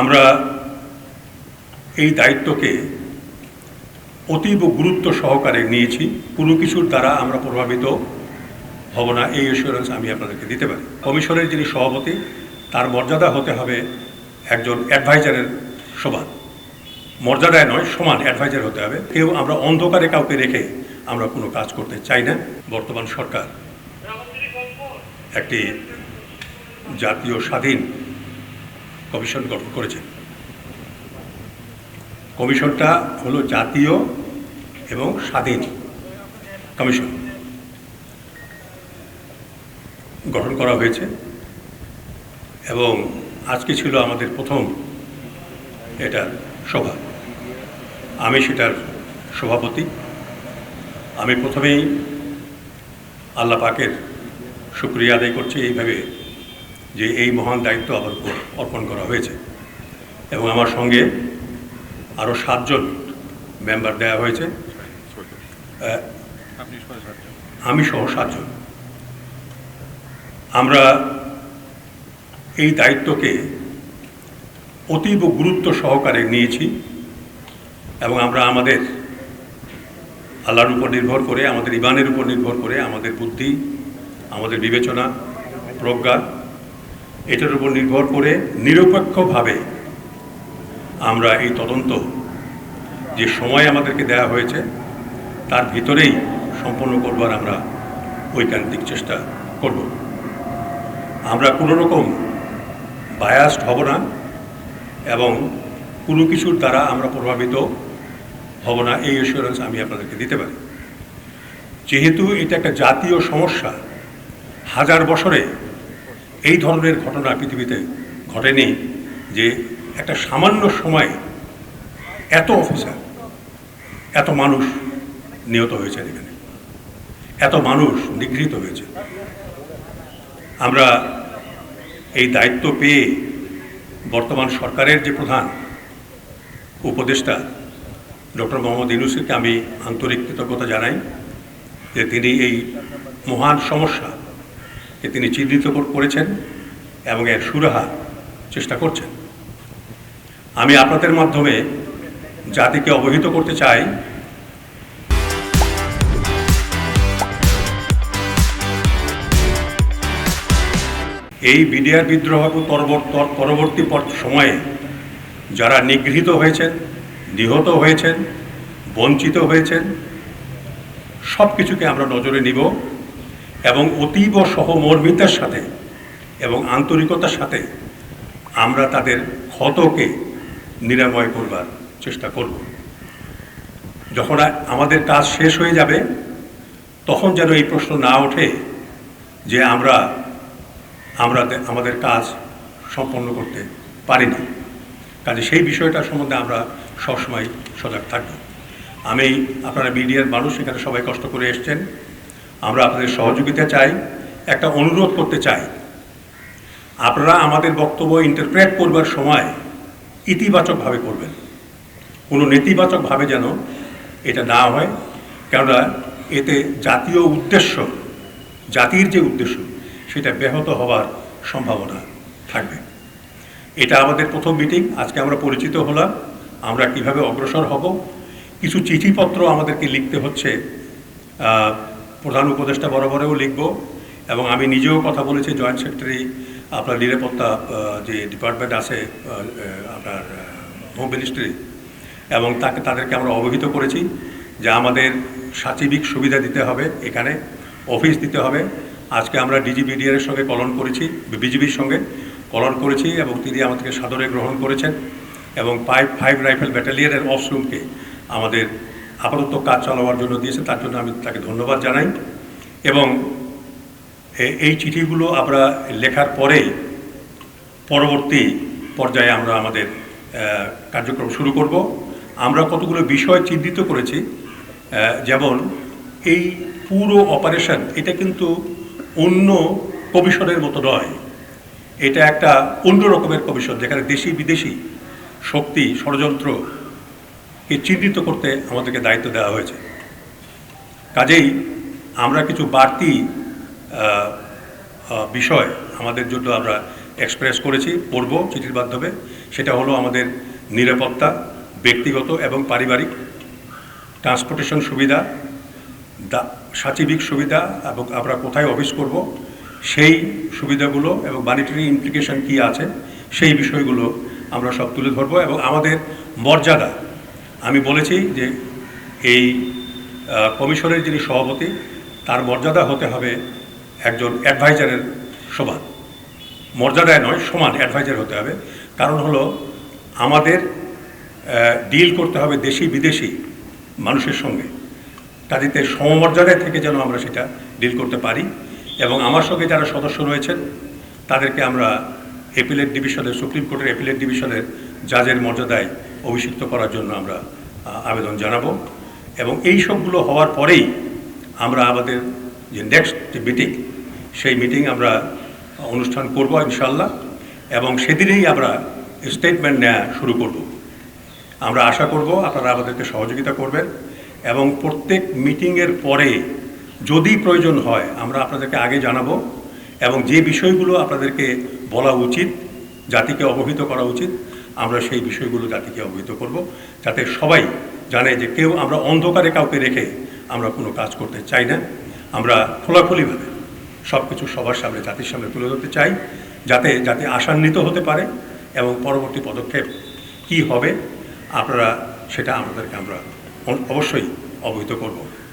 আমরা এই দায়িত্বকে অতীব গুরুত্ব সহকারে নিয়েছি। কোনো কিছুর দ্বারা আমরা প্রভাবিত হব না, এই অ্যাসুরেন্স আমি আপনাদেরকে দিতে পারি। কমিশনের যিনি সভাপতি, তার মর্যাদা হতে হবে একজন অ্যাডভাইজারের সমান। মর্যাদায় নয়, সমান অ্যাডভাইজার হতে হবে। কেউ আমরা অন্ধকারে কাউকে রেখে আমরা কোনো কাজ করতে চাই না। বর্তমান সরকার একটি জাতীয় স্বাধীন কমিশন গঠন করেছে। কমিশনটা হলো জাতীয় এবং স্বাধীন কমিশন গঠন করা হয়েছে এবং আজকে ছিল আমাদের প্রথম এটার সভা। আমি সেটার সভাপতি। আমি প্রথমেই আল্লাহ পাকের শুক্রিয়া আদায় করছি এইভাবে যে এই মহান দায়িত্ব আমার উপর অর্পণ করা হয়েছে। এবং আমার সঙ্গে আরও সাতজন মেম্বার দেওয়া হয়েছে। আমি সহ সাতজন। আমরা এই দায়িত্বকে অতীব গুরুত্ব সহকারে নিয়েছি এবং আমরা আমাদের আল্লাহর উপর নির্ভর করে, আমাদের ইমানের উপর নির্ভর করে, আমাদের বুদ্ধি, আমাদের বিবেচনা, প্রজ্ঞা এটার উপর নির্ভর করে নিরপেক্ষভাবে আমরা এই তদন্ত, যে সময় আমাদেরকে দেওয়া হয়েছে, তার ভিতরেই সম্পন্ন করবার আমরা ঐকান্তিক চেষ্টা করব। আমরা কোনো রকম বায়াসড হব না এবং কোনো কিছুর দ্বারা আমরা প্রভাবিত হব না, এই অ্যাসুরেন্স আমি আপনাদেরকে দিতে পারি। যেহেতু এটা একটা জাতীয় সমস্যা, হাজার বছরে এই ধরনের ঘটনা পৃথিবীতে ঘটেনি যে একটা সামান্য সময়ে এত অফিসার, এত মানুষ নিহত হয়েছেন এখানে। এত মানুষ নিগৃহীত হয়েছে। আমরা এই দায়িত্ব পেয়ে বর্তমান সরকারের যে প্রধান উপদেষ্টা ডক্টর মোহাম্মদ ইউনুসকে আমি আন্তরিক কৃতজ্ঞতা জানাই যে তিনি এই মহান সমস্যা কে তিনি চিহ্নিত করেছেন এবং এর সুরাহা চেষ্টা করছেন। আমি আপনাদের মাধ্যমে জাতিকে অবহিত করতে চাই। এই বিডিআর বিদ্রোহ পরবর- পরবর্তী পর- সময়ে যারা নিগৃহীত হয়েছেন, নিহত হয়েছেন, বঞ্চিত হয়েছেন সব কিছুকে আমরা নজরে নিব। এবং অতীব সহমর্মিতার সাথে এবং আন্তরিকতার সাথে আমরা তাদের ক্ষতকে নিরাময় করবার চেষ্টা করব। যখন আমাদের কাজ শেষ হয়ে যাবে, তখন যেন এই প্রশ্ন না ওঠে যে আমরা আমরা আমাদের কাজ সম্পন্ন করতে পারিনি। কাজে সেই বিষয়টা সম্বন্ধে আমরা সবসময় সজাগ থাকব। আমি, আপনারা মিডিয়ার মানুষ, এখানে সবাই কষ্ট করে এসছেন। আমরা আপনাদের সহযোগিতা চাই, একটা অনুরোধ করতে চাই। আপনারা আমাদের বক্তব্য ইন্টারপ্রেট করবার সময় ইতিবাচকভাবে করবেন। কোনো নেতিবাচকভাবে যেন এটা না হয়, কেননা এতে জাতীয় উদ্দেশ্য, জাতির যে উদ্দেশ্য, সেটা ব্যাহত হওয়ার সম্ভাবনা থাকবে। এটা আমাদের প্রথম মিটিং আজকে আমরা পরিচিত হলাম, আমরা কীভাবে অগ্রসর হব, কিছু চিঠিপত্র আমাদেরকে লিখতে হচ্ছে প্রধান উপদেষ্টা বরাবরেও লিখব এবং আমি নিজেও কথা বলেছি, জয়েন্ট সেক্রেটারি, আপনার নিরাপত্তা যে ডিপার্টমেন্ট আছে আপনার হোম মিনিস্ট্রি, এবং তাকে, তাদেরকে আমরা অবহিত করেছি যে আমাদের সাচিবিক সুবিধা দিতে হবে এখানে, অফিস দিতে হবে। আজকে আমরা ডিজিবিডিআর সঙ্গে কলন করেছি, বিজিবির সঙ্গে কলন করেছি এবং তিনি আমাদেরকে সাদরে গ্রহণ করেছেন এবং ফাইভ ফাইভ রাইফেল ব্যাটালিয়নের অফরুমকে আমাদের আপাতত কাজ চালাবার জন্য দিয়েছে, তার জন্য আমি তাকে ধন্যবাদ জানাই। এবং এই চিঠিগুলো আমরা লেখার পরে পরবর্তী পর্যায়ে আমরা আমাদের কার্যক্রম শুরু করব। আমরা কতগুলো বিষয় চিহ্নিত করেছি যেমন এই পুরো অপারেশন এটা কিন্তু অন্য কমিশনের মতো নয়। এটা একটা অন্য রকমের কমিশন যেখানে দেশি বিদেশি শক্তি, ষড়যন্ত্র কে চিহ্নিত করতে আমাদেরকে দায়িত্ব দেওয়া হয়েছে। কাজেই আমরা কিছু বাড়তি বিষয় আমাদের জন্য আমরা এক্সপ্রেস করেছি, পড়ব চিঠির মাধ্যমে। সেটা হলো আমাদের নিরাপত্তা, ব্যক্তিগত এবং পারিবারিক ট্রান্সপোর্টেশন সুবিধা সাচিবিক সুবিধা এবং আমরা কোথায় অফিস করব, সেই সুবিধাগুলো এবং মানিটারি ইমপ্লিকেশন কী আছে, সেই বিষয়গুলো আমরা সব তুলে ধরবো এবং আমাদের মর্যাদা আমি বলেছি যে এই কমিশনের যিনি সভাপতি, তার মর্যাদা হতে হবে একজন অ্যাডভাইজারের সমান। মর্যাদায় নয়, সমান অ্যাডভাইজার হতে হবে। কারণ হলো, আমাদের ডিল করতে হবে দেশি বিদেশি মানুষের সঙ্গে। কাজেতে সমমর্যাদায় থেকে যেন আমরা সেটা ডিল করতে পারি এবং আমার সঙ্গে যারা সদস্য রয়েছেন, তাদেরকে আমরা এপিলেট ডিভিশনের, সুপ্রিম কোর্টের এপিলেট ডিভিশনের জাজের মর্যাদায় অভিষিক্ত করার জন্য আমরা আবেদন জানাব। এবং এই সবগুলো হওয়ার পরেই আমরা আমাদের যে নেক্সট যে মিটিং সেই মিটিং আমরা অনুষ্ঠান করব ইনশাল্লাহ এবং সেদিনেই আমরা স্টেটমেন্ট নেওয়া শুরু করব। আমরা আশা করব আপনারা আমাদেরকে সহযোগিতা করবেন। এবং প্রত্যেক মিটিংয়ের পরে যদি প্রয়োজন হয়, আমরা আপনাদেরকে আগে জানাব। এবং যে বিষয়গুলো আপনাদেরকে বলা উচিত, জাতিকে অবহিত করা উচিত আমরা সেই বিষয়গুলো জাতিকে অবহিত করব, যাতে সবাই জানে যে কেউ আমরা অন্ধকারে কাউকে রেখে আমরা কোনো কাজ করতে চাই না। আমরা খোলাখুলিভাবে সব কিছু সবার সামনে, জাতির সামনে তুলে ধরতে চাই, যাতে যাতে আশান্বিত হতে পারে এবং পরবর্তী পদক্ষেপ কি হবে, আপনারা সেটা আমাদেরকে আমরা অবশ্যই অবহিত করব।